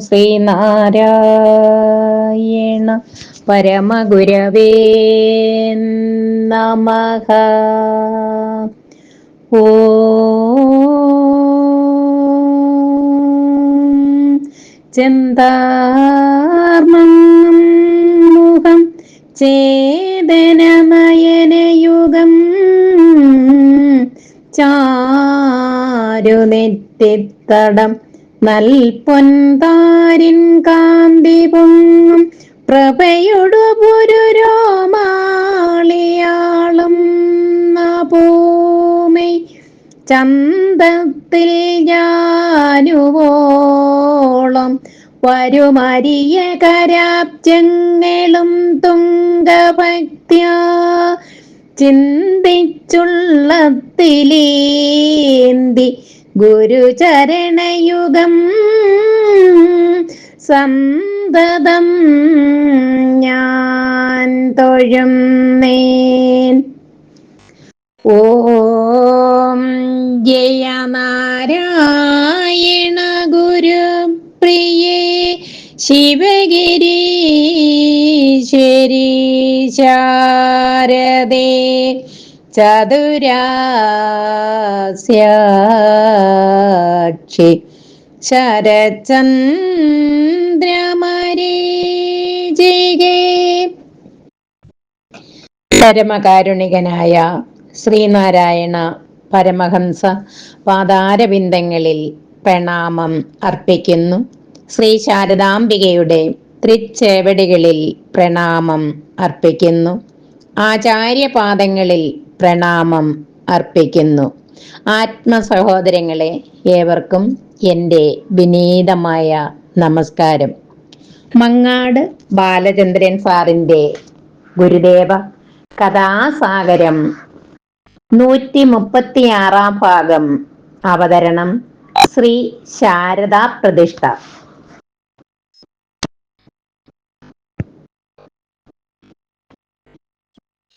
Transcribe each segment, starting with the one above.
ശ്രീനാരായണ പരമഗുരവേ നമഃ. ഓ ചെന്താർമുഖം ചേതനമയനയുഗം ചാരുനെറ്റിത്തടം നൽപൊന്താരിൻ കാന്തി പൊങ്ങും പ്രഭയൊടു പുരുരോമാളിയാളും ഭൂമി ചന്തത്തിൽ ഞാനുവോളം വരുമരിയ കരാബ്ജങ്ങളും തുങ്കഭക്തിയ ചിന്തിച്ചുള്ളത്തിലേന്തി ഗുരുചരണയുഗം സന്തതം ഞാൻ തൊഴും നേൻ ഓം ജയനാരായണ ഗുരു പ്രിയേ ശിവഗിരി ശരി ശാരദേ. ചതുരാസ്യാക്ഷി. ശരചന്ദ്രമരീചികേ പരമകാരുണികനായ ശ്രീനാരായണ പരമഹംസ പാതാരബിന്ദങ്ങളിൽ പ്രണാമം അർപ്പിക്കുന്നു. ശ്രീ ശാരദാംബികയുടെ തൃച്ചേവടികളിൽ പ്രണാമം അർപ്പിക്കുന്നു. ആചാര്യപാദങ്ങളിൽ പ്രണാമം അർപ്പിക്കുന്നു. ആത്മസഹോദരങ്ങളെ ഏവർക്കും എന്റെ വിനീതമായ നമസ്കാരം. മങ്ങാട് ബാലചന്ദ്രൻ സാറിന്റെ ഗുരുദേവ കഥാസാഗരം നൂറ്റി മുപ്പത്തിയാറാം ഭാഗം അവതരണം ശ്രീ ശാരദാ പ്രതിഷ്ഠ.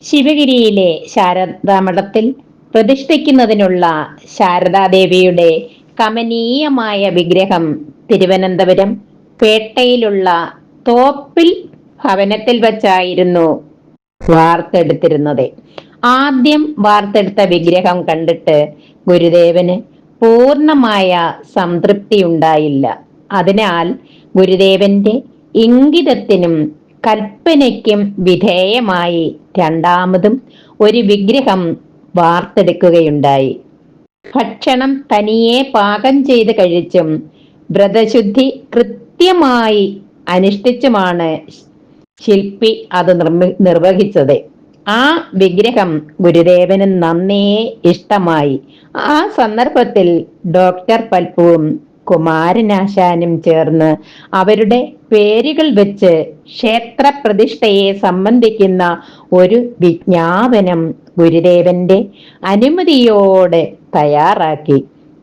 ശിവഗിരിയിലെ ശാരദാമഠത്തിൽ പ്രതിഷ്ഠിക്കുന്നതിനുള്ള ശാരദാദേവിയുടെ കമനീയമായ വിഗ്രഹം തിരുവനന്തപുരം പേട്ടയിലുള്ള തോപ്പിൽ ഭവനത്തിൽ വച്ചായിരുന്നു വാർത്തെടുത്തിരുന്നത്. ആദ്യം വാർത്തെടുത്ത വിഗ്രഹം കണ്ടിട്ട് ഗുരുദേവന് പൂർണമായ സംതൃപ്തി ഉണ്ടായില്ല. അതിനാൽ ഗുരുദേവന്റെ ഇംഗിതത്തിനും കൽപ്പനയ്ക്കും വിധേയമായി രണ്ടാമതും ഒരു വിഗ്രഹം വാർത്തെടുക്കുകയുണ്ടായി. ഭക്ഷണം തനിയെ പാകം ചെയ്ത് കഴിച്ചും വ്രതശുദ്ധി കൃത്യമായി അനുഷ്ഠിച്ചുമാണ് ശില്പി അത് നിർവഹിച്ചത്. ആ വിഗ്രഹം ഗുരുദേവന് നന്നേ ഇഷ്ടമായി. ആ സന്ദർഭത്തിൽ ഡോക്ടർ പൽപ്പുവും കുമാരനാശാനും ചേർന്ന് അവരുടെ പേരുകൾ വെച്ച് ക്ഷേത്രപ്രതിഷ്ഠയെ സംബന്ധിക്കുന്ന ഒരു വിജ്ഞാപനം ഗുരുദേവന്റെ അനുമതിയോടെ തയ്യാറാക്കി.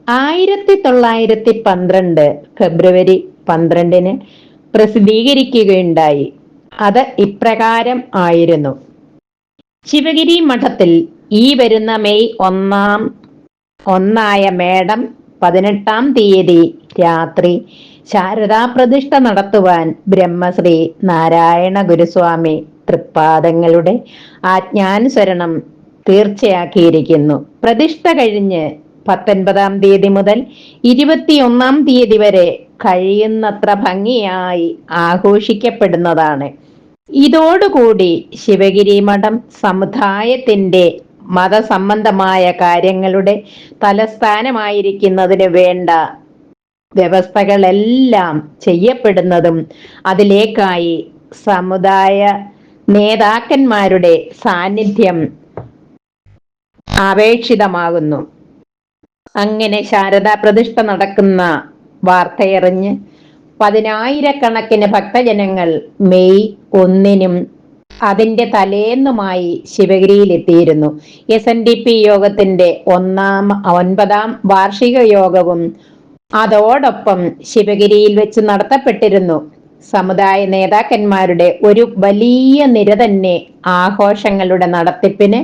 ആയിരത്തി തൊള്ളായിരത്തി പന്ത്രണ്ട് ഫെബ്രുവരി പന്ത്രണ്ടിന് പ്രസിദ്ധീകരിക്കുകയുണ്ടായി. അത് ഇപ്രകാരം ആയിരുന്നു. ശിവഗിരി മഠത്തിൽ ഈ വരുന്ന മെയ് ഒന്നാം ഒന്നായ മേടം പതിനെട്ടാം തീയതി രാത്രി ശാരദാ പ്രതിഷ്ഠ നടത്തുവാൻ ബ്രഹ്മശ്രീ നാരായണ ഗുരുസ്വാമി തൃപ്പാദങ്ങളുടെ ആജ്ഞാനുസരണം തീർച്ചയാക്കിയിരിക്കുന്നു. പ്രതിഷ്ഠ കഴിഞ്ഞ് പത്തൊൻപതാം തീയതി മുതൽ ഇരുപത്തിയൊന്നാം തീയതി വരെ കഴിയുന്നത്ര ഭംഗിയായി ആഘോഷിക്കപ്പെടുന്നതാണ്. ഇതോടുകൂടി ശിവഗിരി മഠം സമുദായത്തിന്റെ മതസംബന്ധമായ കാര്യങ്ങളുടെ തലസ്ഥാനമായിരിക്കുന്നതിന് വേണ്ട വ്യവസ്ഥകളെല്ലാം ചെയ്യപ്പെടുന്നതും അതിലേക്കായി സമുദായ നേതാക്കന്മാരുടെ സാന്നിധ്യം അപേക്ഷിതമാകുന്നു. അങ്ങനെ ശാരദാ പ്രതിഷ്ഠ നടക്കുന്ന വാർത്തയറിഞ്ഞ് പതിനായിരക്കണക്കിന് ഭക്തജനങ്ങൾ മെയ് ഒന്നിനും അതിന്റെ തലേന്നുമായി ശിവഗിരിയിലെത്തിയിരുന്നു. എസ് എൻ ഡി പി യോഗത്തിന്റെ ഒന്നാം ഒൻപതാം വാർഷിക യോഗവും അതോടൊപ്പം ശിവഗിരിയിൽ വെച്ച് നടത്തപ്പെട്ടിരുന്നു. സമുദായ നേതാക്കന്മാരുടെ ഒരു വലിയ നിര തന്നെ ആഘോഷങ്ങളുടെ നടത്തിപ്പിന്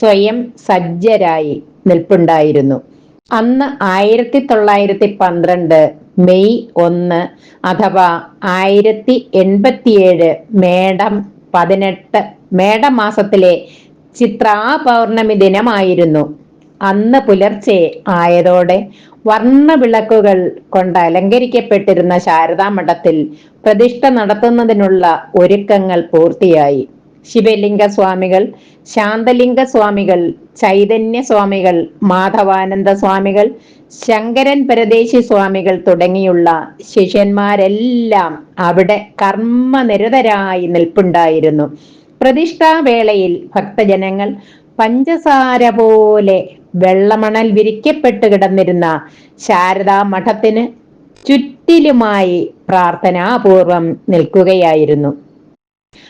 സ്വയം സജ്ജരായി നിൽപ്പുണ്ടായിരുന്നു. അന്ന് ആയിരത്തി തൊള്ളായിരത്തി പന്ത്രണ്ട് മെയ് ഒന്ന് അഥവാ ആയിരത്തി എൺപത്തിയേഴ് മേടം പതിനെട്ട് മേടമാസത്തിലെ ചിത്രാ പൗർണമി ദിനമായിരുന്നു. അന്ന് പുലർച്ചെ ആയതോടെ വർണ വിളക്കുകൾ കൊണ്ട് അലങ്കരിക്കപ്പെട്ടിരുന്ന ശാരദാ മഠത്തിൽ പ്രതിഷ്ഠ നടത്തുന്നതിനുള്ള ഒരുക്കങ്ങൾ പൂർത്തിയായി. ശിവലിംഗ സ്വാമികൾ ശാന്തലിംഗ സ്വാമികൾ ചൈതന്യ സ്വാമികൾ മാധവാനന്ദ സ്വാമികൾ ശങ്കരൻ പരദേശി സ്വാമികൾ തുടങ്ങിയുള്ള ശിഷ്യന്മാരെല്ലാം അവിടെ കർമ്മനിരതരായി നിൽപ്പുണ്ടായിരുന്നു. പ്രതിഷ്ഠാവേളയിൽ ഭക്തജനങ്ങൾ പഞ്ചസാര പോലെ വെള്ളമണൽ വിരിക്കപ്പെട്ട് കിടന്നിരുന്ന ശാരദാ മഠത്തിന് ചുറ്റിലുമായി പ്രാർത്ഥനാപൂർവം നിൽക്കുകയായിരുന്നു.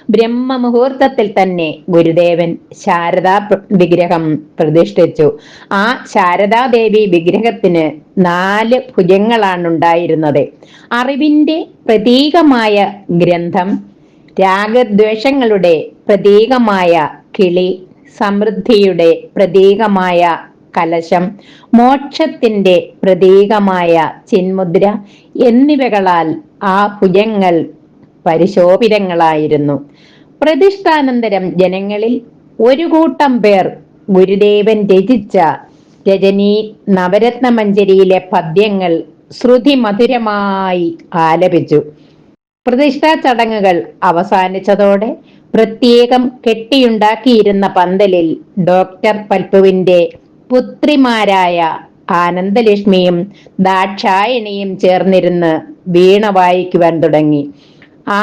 ബ്രഹ്മമുഹൂർത്തത്തിൽ തന്നെ ഗുരുദേവൻ ശാരദാ വിഗ്രഹം പ്രതിഷ്ഠിച്ചു. ആ ശാരദാദേവി വിഗ്രഹത്തിന് നാല് ഭുജങ്ങളാണ് ഉണ്ടായിരുന്നത് അറിവിന്റെ പ്രതീകമായ ഗ്രന്ഥം രാഗദ്വേഷങ്ങളുടെ പ്രതീകമായ കിളി സമൃദ്ധിയുടെ പ്രതീകമായ കലശം മോക്ഷത്തിന്റെ പ്രതീകമായ ചിന്മുദ്ര എന്നിവകളാൽ ആ ഭുജങ്ങൾ പരിശോഭിതങ്ങളായിരുന്നു. പ്രതിഷ്ഠാനന്തരം ജനങ്ങളിൽ ഒരു കൂട്ടം പേർ ഗുരുദേവൻ രചിച്ച രജനി നവരത്ന മഞ്ജരിയിലെ പദ്യങ്ങൾ ശ്രുതി മധുരമായി ആലപിച്ചു. പ്രതിഷ്ഠാ ചടങ്ങുകൾ അവസാനിച്ചതോടെ പ്രത്യേകം കെട്ടിയുണ്ടാക്കിയിരുന്ന പന്തലിൽ ഡോക്ടർ പൽപ്പുവിന്റെ പുത്രിമാരായ ആനന്ദലക്ഷ്മിയും ദാക്ഷായണിയും ചേർന്നിരുന്ന് വീണ വായിക്കുവാൻ തുടങ്ങി. ആ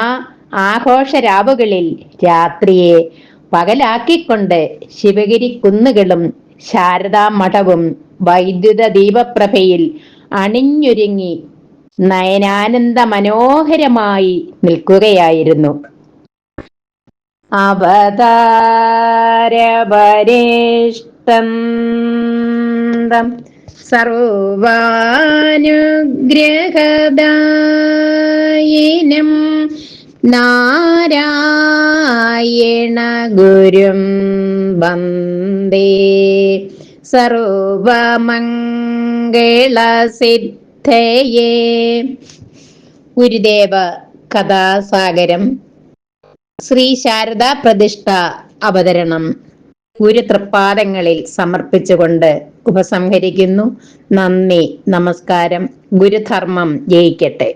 ആഘോഷരാവുകളിൽ രാത്രിയെ പകലാക്കിക്കൊണ്ട് ശിവഗിരി കുന്നുകളും ശാരദാ മഠവും വൈദ്യുത ദീപപ്രഭയിൽ അണിഞ്ഞൊരുങ്ങി നയനാനന്ദ മനോഹരമായി നിൽക്കുകയായിരുന്നു. അവതാരപരിഷ്ടം സർവാനുഗ്രഹദായിനം നാരായണ ഗുരും വന്ദേ. സർവമംഗളസിദ്ധയേ. ഗുരുദേവ കഥാസാഗരം. ശ്രീ ശാരദാ പ്രതിഷ്ഠ അവതരണം. ഗുരു തൃപ്പാദങ്ങളിൽ സമർപ്പിച്ചുകൊണ്ട് ഉപസംഹരിക്കുന്നു. നന്ദി നമസ്കാരം. ഗുരുധർമ്മം ജയിക്കട്ടെ.